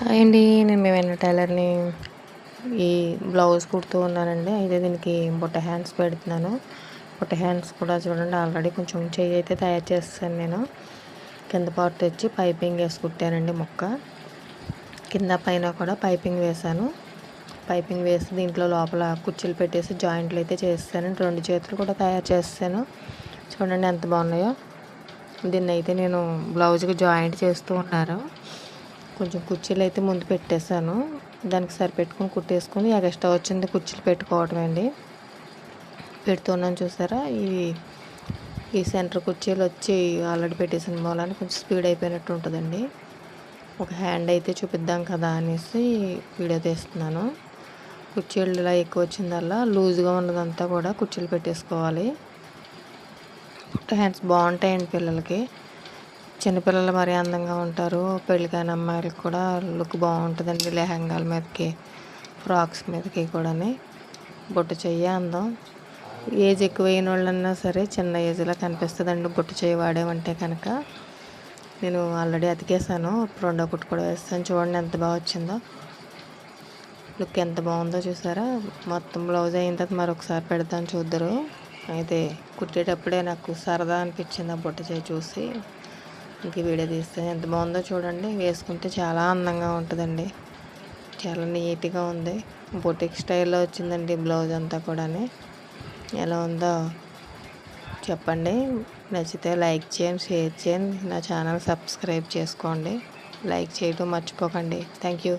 Hi అండి నేను మేమైనా టైలర్ని. ఈ బ్లౌజ్ కుడుతూ ఉన్నానండి. అయితే దీనికి బుట్ట హ్యాండ్స్ పెడుతున్నాను. బుట్ట హ్యాండ్స్ కూడా చూడండి ఆల్రెడీ కొంచెం చెయ్యి అయితే తయారు చేస్తాను నేను. కింద పార్ట్ తెచ్చి పైపింగ్ వేసి కుట్టానండి మొక్క. కింద పైన కూడా పైపింగ్ వేసాను పైపింగ్ వేసి దీంట్లో లోపల కుర్చీలు పెట్టేసి జాయింట్లు అయితే చేస్తాను. రెండు చేతులు కూడా తయారు చేస్తాను. చూడండి ఎంత బాగున్నాయో. దీన్ని అయితే నేను బ్లౌజ్కి జాయింట్ చేస్తూ ఉన్నాను కొంచెం కుర్చీలు అయితే ముందు పెట్టేశాను. దానికి సరిపెట్టుకుని కుట్టేసుకుని ఎక్స్ట్రా వచ్చింది కుర్చీలు పెట్టుకోవటం అండి. పెడుతున్నాను చూసారా? ఈ ఈ సెంటర్ కుర్చీలు వచ్చి ఆల్రెడీ పెట్టేసిన మూలాన్ని కొంచెం స్పీడ్ అయిపోయినట్టు ఉంటుందండి. ఒక హ్యాండ్ అయితే చూపిద్దాం కదా అనేసి వీడియో తీస్తున్నాను. కుర్చీలు ఇలా ఎక్కువ వచ్చిందల్లా లూజ్గా ఉన్నదంతా కూడా కుర్చీలు పెట్టేసుకోవాలి. హ్యాండ్స్ బాగుంటాయండి పిల్లలకి. చిన్నపిల్లలు మరీ అందంగా ఉంటారు. పెళ్ళికైన అమ్మాయిలకు కూడా లుక్ బాగుంటుందండి. లెహంగాల మీదకి ఫ్రాక్స్ మీదకి కూడా బొట్టు చెయ్యి అందం. ఏజ్ ఎక్కువైన వాళ్ళన్నా సరే చిన్న ఏజ్లో కనిపిస్తుందండి. బొట్టు చెయ్యి వాడేమంటే కనుక. నేను ఆల్రెడీ అతికేసాను రెండో పుట్టు కూడా వేస్తాను. చూడండి ఎంత బాగా వచ్చిందో. లుక్ ఎంత బాగుందో చూసారా? మొత్తం బ్లౌజ్ అయిన తర్వాత మరొకసారి పెడతాను చూద్దరు. అయితే కుట్టేటప్పుడే నాకు సరదా అనిపించింది ఆ బుట్ట చేయి చూసి. ఇంకా వీడియో తీస్తే ఎంత బాగుందో చూడండి. వేసుకుంటే చాలా అందంగా ఉంటుందండి. చాలా నీట్గా ఉంది. బొటిక్ స్టైల్లో వచ్చిందండి బ్లౌజ్ అంతా కూడా ఎలా ఉందో చెప్పండి. నచ్చితే లైక్ చేయండి షేర్ చేయండి. నా ఛానల్ సబ్స్క్రైబ్ చేసుకోండి. లైక్ చేయటం మర్చిపోకండి. Thank you